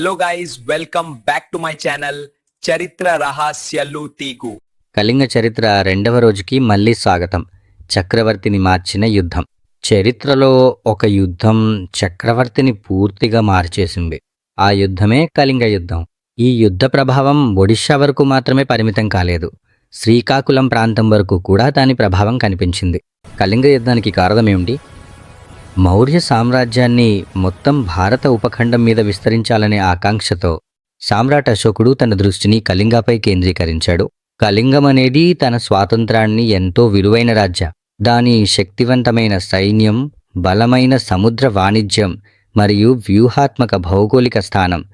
Hello guys welcome back to my channel చరిత్ర రహస్యాలు తీకు కళింగ చరిత్ర రెండవ రోజుకి మళ్ళీ స్వాగతం. చక్రవర్తిని మార్చిన యుద్ధం. చరిత్రలో ఒక యుద్ధం చక్రవర్తిని పూర్తిగా మార్చేసింది. ఆ యుద్ధమే కళింగ యుద్ధం. ఈ యుద్ధ ప్రభావం ఒడిషా వరకు మాత్రమే పరిమితం కాలేదు. శ్రీకాకుళం ప్రాంతం వరకు కూడా దాని ప్రభావం కనిపించింది. కళింగ యుద్ధానికి కారణం ఏమిటి? మౌర్య సామ్రాజ్యాన్ని మొత్తం భారత ఉపఖండం మీద విస్తరించాలనే ఆకాంక్షతో సామ్రాట్ అశోకుడు తన దృష్టిని కళింగపై కేంద్రీకరించాడు. కళింగం అనేది తన స్వాతంత్రాన్ని ఎంతో విలువైన రాజ్య. దాని శక్తివంతమైన సైన్యం బలమైన సముద్ర వాణిజ్యం మరియు వ్యూహాత్మక భౌగోళిక స్థానం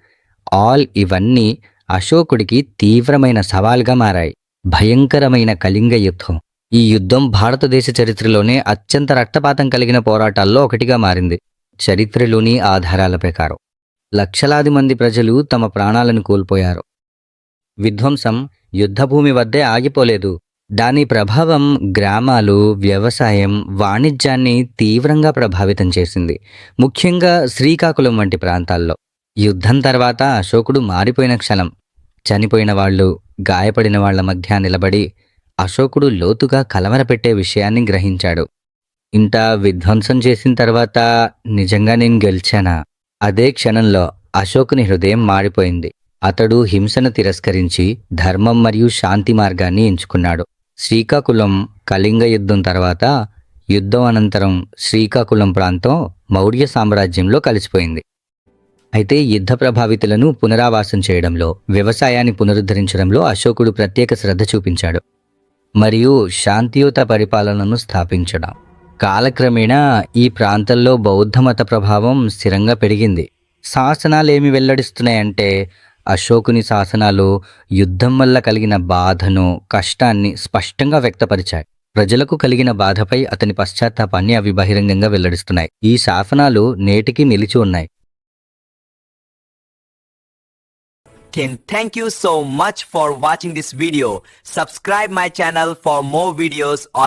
ఆల్ ఇవన్నీ అశోకుడికి తీవ్రమైన సవాల్గా మారాయి. భయంకరమైన కళింగ యుద్ధం. ఈ యుద్ధం భారతదేశ చరిత్రలోనే అత్యంత రక్తపాతం కలిగిన పోరాటాల్లో ఒకటిగా మారింది. చరిత్రలోని ఆధారాల ప్రకారం లక్షలాది మంది ప్రజలు తమ ప్రాణాలను కోల్పోయారు. విధ్వంసం యుద్ధభూమి వద్దే ఆగిపోలేదు. దాని ప్రభావం గ్రామాలు వ్యవసాయం వాణిజ్యాన్ని తీవ్రంగా ప్రభావితం చేసింది. ముఖ్యంగా శ్రీకాకుళం వంటి ప్రాంతాల్లో. యుద్ధం తర్వాత అశోకుడు మారిపోయిన క్షణం. చనిపోయిన వాళ్ళు గాయపడిన వాళ్ళ మధ్య నిలబడి అశోకుడు లోతుగా కలవరపెట్టే విషయాన్ని గ్రహించాడు. ఇంత విధ్వంసం చేసిన తర్వాత నిజంగా నేను గెలిచానా? అదే క్షణంలో అశోకుని హృదయం మారిపోయింది. అతడు హింసను తిరస్కరించి ధర్మం మరియు శాంతి మార్గాన్ని ఎంచుకున్నాడు. శ్రీకాకుళం కళింగ యుద్ధం తర్వాత యుద్ధం అనంతరం శ్రీకాకుళం ప్రాంతం మౌర్య సామ్రాజ్యంలో కలిసిపోయింది. అయితే యుద్ధ ప్రభావితులను పునరావాసం చేయడంలో వ్యవసాయాన్ని పునరుద్ధరించడంలో అశోకుడు ప్రత్యేక శ్రద్ధ చూపించాడు. మరియు శాంతియుత పరిపాలనను స్థాపించడం. కాలక్రమేణా ఈ ప్రాంతంలో బౌద్ధమత ప్రభావం స్థిరంగా పెరిగింది. శాసనాలు ఏమి వెల్లడిస్తున్నాయంటే అశోకుని శాసనాలు యుద్ధం వల్ల కలిగిన బాధను కష్టాన్ని స్పష్టంగా వ్యక్తపరిచాయి. ప్రజలకు కలిగిన బాధపై అతని పశ్చాత్తాపాన్ని అవి బహిరంగంగా వెల్లడిస్తున్నాయి. ఈ శాసనాలు నేటికి నిలిచి ఉన్నాయి. Can thank you so much for watching this video. Subscribe my channel for more videos on